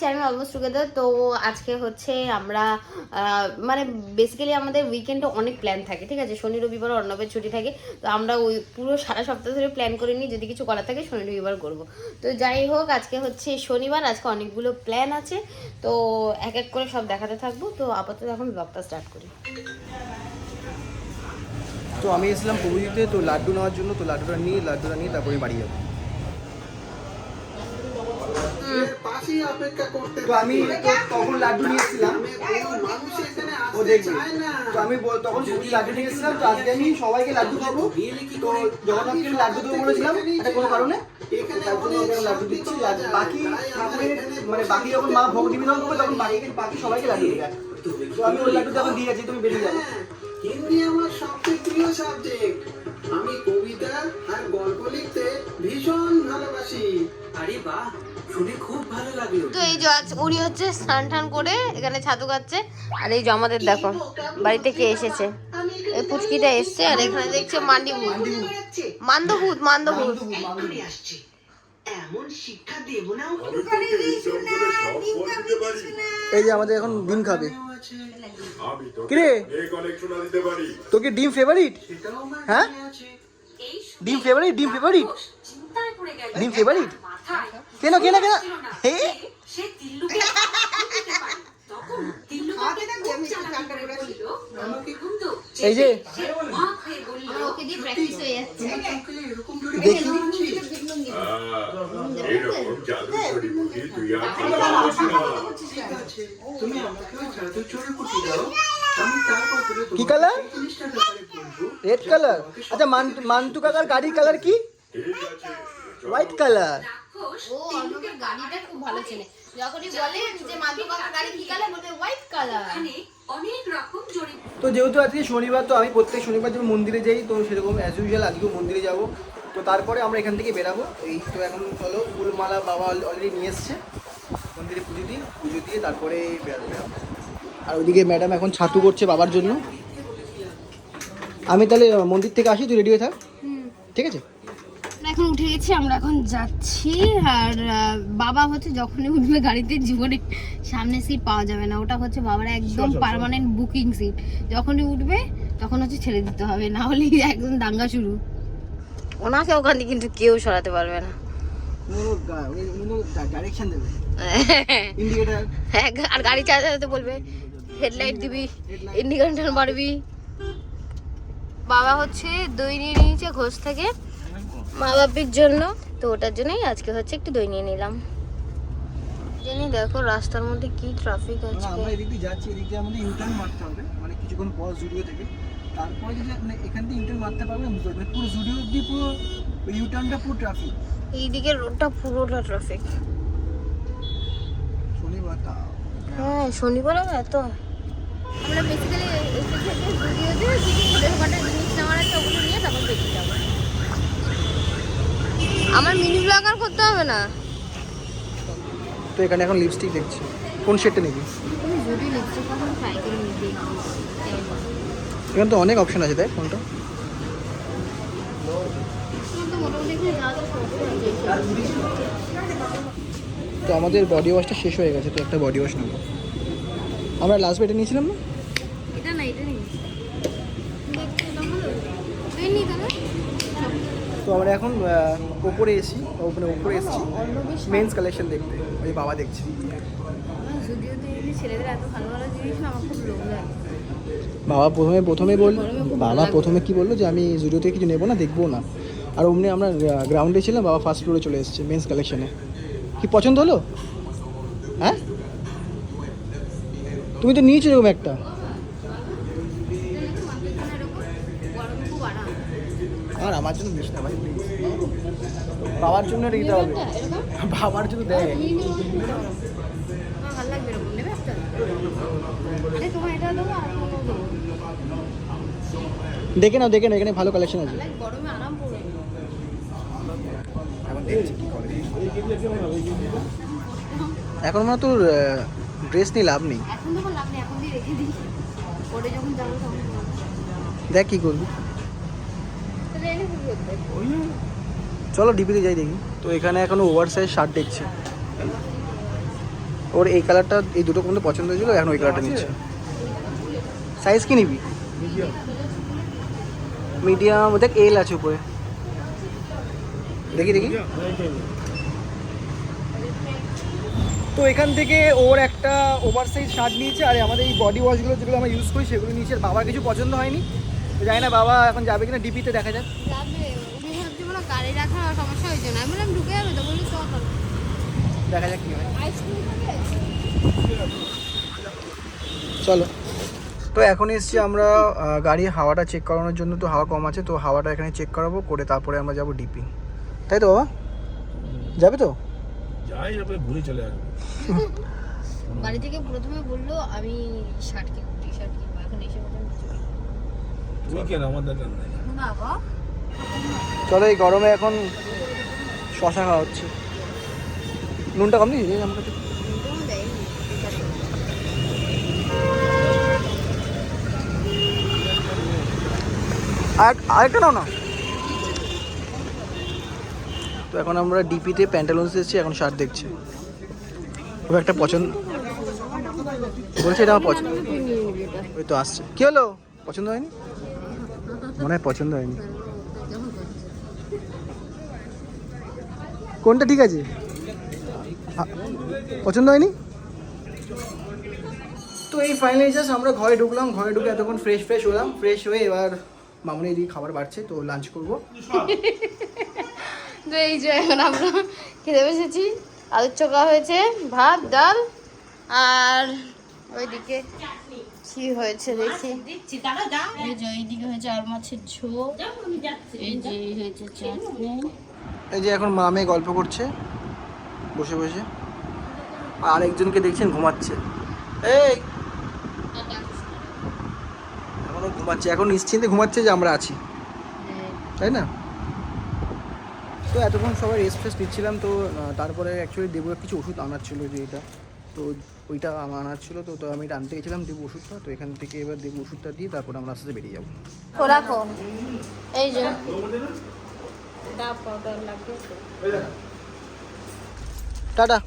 Channel almost together তো আজকে হচ্ছে আমরা মানে বেসিক্যালি আমাদের উইকেন্ডে অনেক প্ল্যান থাকে, ঠিক আছে? শনি, রবিবার, অর্ণবের ছুটি থাকে, তো আমরা ওই পুরো সারা সপ্তাহ ধরে প্ল্যান করে নিই, যদি কিছু করা থাকে শনি, রবিবার করব। তো যাই হোক, আজকে হচ্ছে শনিবার, আজকে অনেকগুলো প্ল্যান আছে, তো এক এক করে সব দেখাতে থাকব, তো আপাতত এখন ব্লগটা স্টার্ট করি। তো আমি এসেছিলাম প্রভুজিতে তো লাড্ডু নেওয়ার জন্য, তো লাড্ডুটা নিয়ে লাড্ডুটা নিয়ে তারপরে বাড়ি যাব। পাশেই অপেক্ষা করতে তো আমি তখন লাড্ডু নিয়ে এসেছিলাম কোনো মানুষ এখানে ও দেখবে। তো আমি তখন প্রভুজি লাড্ডু নিয়ে এসেছিলাম তো আজকে আমি সবাইকে লাড্ডু খাব। তো জগন্নাথকে আমি লাড্ডু দেবো বলেছিলাম একটা কোনো কারণে। লাড্ডু দিচ্ছি বাকি মানে বাকি যখন মা ভোগ নিবেদন করবে তখন বাকি বাকি সবাইকে লাড্ডু দেবে। তো আমি ওই লাড্ডু যখন দিয়ে তুমি বেরিয়ে যাবে হ্যাঁ, হিন্দি আমার সবচেয়ে প্রিয় সাবজেক্ট আমি কবিতা আর গল্প লিখতে ভীষণ ভালোবাসি। আরে বাহ তো এই যে আজ উনি হচ্ছে স্নান টান করে এখানে ছাতু খাচ্ছে আর এই যে আমাদের দেখো বাড়িতে কে এসেছে? এই পুচকিটা এসছে আর এখানে দেখছে মান্ডি ভূত। মান্দভূত মান্দভূত এই যে আমাদের এখন ডিম খাবে। তো কিরে? তোর কি ডিম ফেভারিট হ্যাঁ? ডিম ফেভারিট ডিম ফেভারিট ডিম ফেভারিট কেন কেন কেন? হে? এই যে প্র্যাকটিস হয়ে দেখি কি? কালার রেড কালার আচ্ছা মান্তু মান্তু কাকার গাড়ির কালার কি? হোয়াইট কালার ও অর্ণবের গাড়িটা খুব ভালো চেনে। যখনই বলে যে মাদু কাকার গাড়ি কি কালার বলবে হোয়াইট কালার তো যেহেতু আজকে শনিবার তো আমি প্রত্যেক শনিবার যখন মন্দিরে যাই তো সেরকম অ্যাজ ইউজুয়াল আজকেও মন্দিরে যাব। তো তারপরে আমরা এখান থেকে বেরাবো। এই তো এখন চলো ফুলমালা বাবা অলরেডি নিয়ে এসছে। মন্দিরে পুজো দিই পুজো দিয়ে তারপরে বেরাবো। বেরাবো। আর ওইদিকে ম্যাডাম এখন ছাতু করছে বাবার জন্য। আমি তাহলে মন্দির থেকে আসি তুই রেডি হয়ে থাক। ঠিক আছে? আমরা এখন উঠে গেছি আমরা এখন যাচ্ছি আর বাবা হচ্ছে যখনই উঠবে গাড়িতে জীবনে সামনে সিট পাওয়া যাবে না। ওটা হচ্ছে বাবার একদম পার্মানেন্ট বুকিং সিট যখনই উঠবে তখন হচ্ছে ছেড়ে দিতে হবে না হলে একদম দাঙ্গা শুরু। ওনাকে ওখান ওখানে কিন্তু কেউ সরাতে পারবে না। ডাইরেকশন দেবে। ইন্ডিকেটার হ্যাঁ আর গাড়ি চালাতে বলবে হেডলাইট দিবি ইন্ডিকেটর মারবি। বাবা হচ্ছে দই নিয়ে নিয়েছে ঘোষ থেকে মা বাপির জন্য। তো ওটার জন্যই আজকে হচ্ছে একটু দই নিয়ে নিলাম। জানি দেখো রাস্তার মধ্যে কি ট্রাফিক আছে আমরা এদিক দিয়ে যাচ্ছি এদিক দিয়ে আমাদের ইন্টার্ন মারতে হবে। মানে কিছুক্ষণ পর জুডিও থেকে। তারপরে যদি মানে এখান থেকে ইন্টার্ন মারতে পারবে বুঝতে পারবে। পুরো জুডিও অব্দি পুরো ইউটার্নটা পুরো ট্রাফিক এইদিকে রোডটা পুরোটা ট্রাফিক শনিবার হ্যাঁ শনিবার এত। আমরা বেসিক্যালি জুডিওতে জিনিস নেওয়ার আছে ওগুলো নিয়ে তারপর বেরিয়ে যাব। আমার মিনি ব্লগার করতে হবে না। তো এখানে এখন লিপস্টিক দেখছি। কোন শেডটা নিবি? লিপস্টিক ট্রাই করে এখানে তো অনেক অপশন আছে দেখ কোনটা। তো আমাদের বডি ওয়াশটা শেষ হয়ে গেছে তো একটা বডি ওয়াশ নেব। আমরা লাস্ট বেটে নিয়েছিলাম না এটা না এটা নেই দেখতে এটা ভালো তুই নি তাহলে তো আমরা এখন ওপরে এসি ওপরে ওপরে এসেছি। মেন্স কালেকশন দেখতে ওই বাবা দেখছি। জুডিওতে বাবা প্রথমে প্রথমে বল বাবা প্রথমে কি বলল যে আমি জুডিও থেকে কিছু নেব না দেখব না। আর অমনি আমরা গ্রাউন্ডে ছিলাম বাবা ফার্স্ট ফ্লোরে চলে এসেছে মেন্স কালেকশনে কি পছন্দ হলো? হ্যাঁ? তুমি তো নিয়েছো এরকম একটা। আর আমার জন্য না ভাই। বাবার জন্য এটা দিতে হবে। বাবার জন্য দেয়। দেখে নাও দেখে নাও, এখানে ভালো কালেকশন আছে। এখন মানে তোর ড্রেস নিয়ে লাভ নেই। দেখ কি করবি। চলো ডিপিতে যাই দেখি। তো এখানে এখনও ওভার সাইজ শার্ট দেখছি। ওর এই কালারটা এই দুটো কোনো পছন্দ হয়েছিল, এখন ওই কালারটা নিচ্ছে। সাইজ কি নিবি? মিডিয়াম দেখ এল আছে উপরে। দেখি দেখি। তো এখান থেকে ওর একটা ওভার সাইজ শার্ট নিয়েছে, আর আমাদের এই বডি ওয়াশগুলো যেগুলো আমরা ইউজ করি, সেগুলো নিয়েছে। বাবার কিছু পছন্দ হয়নি। তো জানি না বাবা এখন যাবে কিনা, ডিপিতে দেখা যাক। গাড়ি রাখার সমস্যা হয়েছে না। আমি বললাম ঢুকে যাবে তো। বলি চল দেখা যাক কি হয়। চলো। তো এখন এসছি আমরা গাড়ির হাওয়াটা চেক করানোর জন্য। তো হাওয়া কম আছে তো হাওয়াটা এখানে চেক করাবো করে তারপরে আমরা যাব ডিপি তাই তো বাবা? যাবে তো? যাই যাবে ঘুরে চলে আসবে। বাড়ি থেকে প্রথমে বলল আমি শার্ট কিনবো টি শার্ট কিনবো। এখন এসে বললাম তুই কেন? বাবা। চলো এই গরমে এখন শশা খাওয়া হচ্ছে। নুনটা কম দিয়েছি আমার কাছে। একদম দেয়নি আর আরেকটা নাও না। তো এখন আমরা ডিপিতে প্যান্টালুন্স এসেছি, এখন শার্ট দেখছি। খুব একটা পছন্দ বলছে এটা আমার পছন্দ। ওই তো আসছে। কি হলো? পছন্দ হয়নি? মনে হয় পছন্দ হয়নি। কোনটা ঠিক আছে? পছন্দ হয়নি? তো এই ফাইনালি জাস্ট আমরা ঘরে ঢুকলাম ঘরে ঢুকে এতক্ষণ ফ্রেশ ফ্রেশ হলাম। ফ্রেশ হয়ে এবার মামুনি এদিকে খাবার বাড়ছে তো লাঞ্চ করব। তো এই যে এখন আমরা খেতে বসেছি। আলুর চোখা হয়েছে ভাত ডাল আর ওইদিকে কি হয়েছে দেখি। এই যে এইদিকে হয়েছে আর মাছের ঝোল এই যে হয়েছে চাটনি। এই যে এখন মামে গল্প করছে, বসে বসে। আর আরেকজনকে দেখছেন ঘুমাচ্ছে। এই! এখনও ঘুমাচ্ছে, এখন নিশ্চিন্তে ঘুমাচ্ছে যে আমরা আছি। তাই না? তো এতক্ষণ সবাই রেস্ট ফেস্ট নিচ্ছিলাম, তো তারপরে অ্যাকচুয়ালি দেবুর কিছু ওষুধ আনার ছিল যে এটা। তো ওইটা আমার আনার ছিল, তো তো আমি আনতে গেছিলাম দেবু ওষুধটা, তো এখান থেকে এবার দেবু ওষুধটা দিয়ে তারপরে আমরা আস্তে বেরিয়ে যাব। ও রাখো এই যে টাটা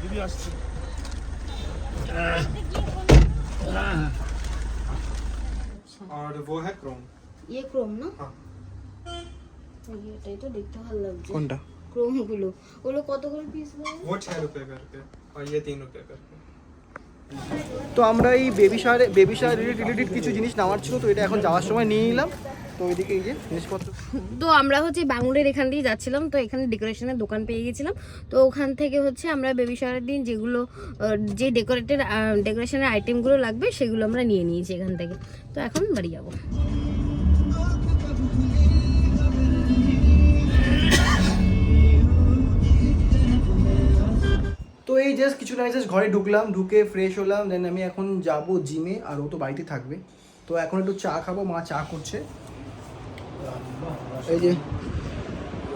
দিদি আসছে और वो है क्रोम ইয়ে ক্রোম না হ্যাঁ। এই এটাই তো দেখতে ভালো লাগছে কোনটা ক্রোম গুলো ওগুলো কত করে পিস वो छः रुपये करके और ये तीन रुपये करके তো আমরা এই বেবি শাওয়ারে বেবি শাওয়ার রিলেটেড কিছু জিনিস নেওয়ার ছিল, তো এটা এখন যাওয়ার সময় নিয়ে নিলাম। তো আমরা হচ্ছে বাঙুরের এখান দিয়ে যাচ্ছিলাম, তো এখানে ডেকোরেশনের দোকান পেয়ে গেছিলাম। তো ওখান থেকে হচ্ছে আমরা বেবি শাওয়ারের দিন যেগুলো যে ডেকোরেটেড ডেকোরেশনের আইটেমগুলো লাগবে, সেগুলো আমরা নিয়ে নিয়েছি এখান থেকে। তো এখন বাড়ি যাব। এই জাস্ট কিছু না জাস্ট ঘরে ঢুকলাম ঢুকে ফ্রেশ হলাম দেন আমি এখন যাব জিমে আর ও তো বাড়িতে থাকবে। তো এখন একটু চা খাব মা চা করছে। এই যে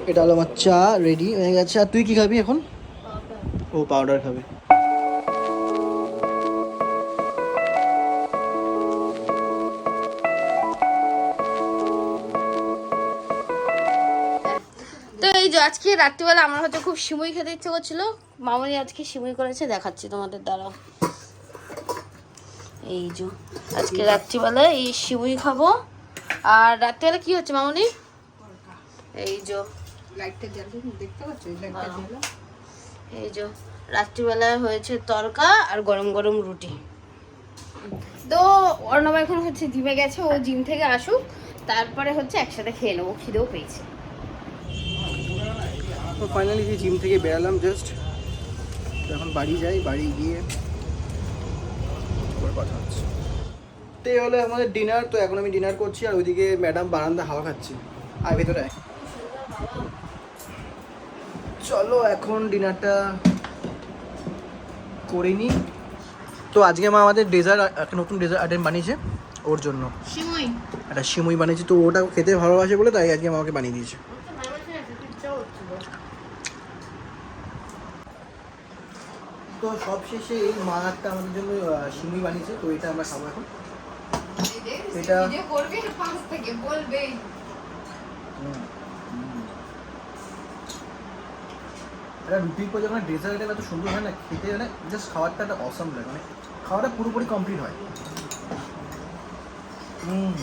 এটা হলো আমার চা রেডি হয়ে গেছে। আর তুই কি খাবি এখন? ও পাউডার খাবে। তো এই যে আজকে রাত্রিবেলা আমার হয়তো খুব সিমুই খেতে ইচ্ছে করছিল। মামনি আজকে সিমুই করেছে দেখাচ্ছি তোমাদের দ্বারা এই যে আজকে রাত্রিবেলা এই সিমুই খাব। আর রাত্রিবেলা কি হচ্ছে মামনি? এই যে এই যে রাত্রিবেলায় হয়েছে তরকা আর গরম গরম রুটি। তো অর্ণব এখন হচ্ছে জিমে গেছে ও জিম থেকে আসুক তারপরে হচ্ছে একসাথে খেয়ে নেব খিদেও পেয়েছে। তো ফাইনালি যে জিম থেকে বেরালাম জাস্ট এখন বাড়ি যাই বাড়ি গিয়ে কথা হচ্ছে। তো এই হলো আমাদের ডিনার তো এখন আমি ডিনার করছি আর ওইদিকে ম্যাডাম বারান্দা হাওয়া খাচ্ছে। আর ভেতরে চলো এখন ডিনারটা করে নিই তো আজকে মা আমাদের ডেজার্ট একটা নতুন ডেজার্ট আইটেম বানিয়েছে ওর জন্য। একটা সিমুই বানিয়েছে তো ওটা খেতে ভালোবাসে বলে তাই আজকে আমাকে বানিয়ে দিয়েছে। তো সব শেষে এই মা একটা আমাদের জন্য সিমুই বানিয়েছে তো এটা আমরা খাব এখন। এটা একটা রুটির পর যখন ডেজার্ট এত সুন্দর হয় না খেতে মানে জাস্ট খাবারটা একটা অসম লাগে মানে খাওয়াটা পুরোপুরি কমপ্লিট হয়। হুম।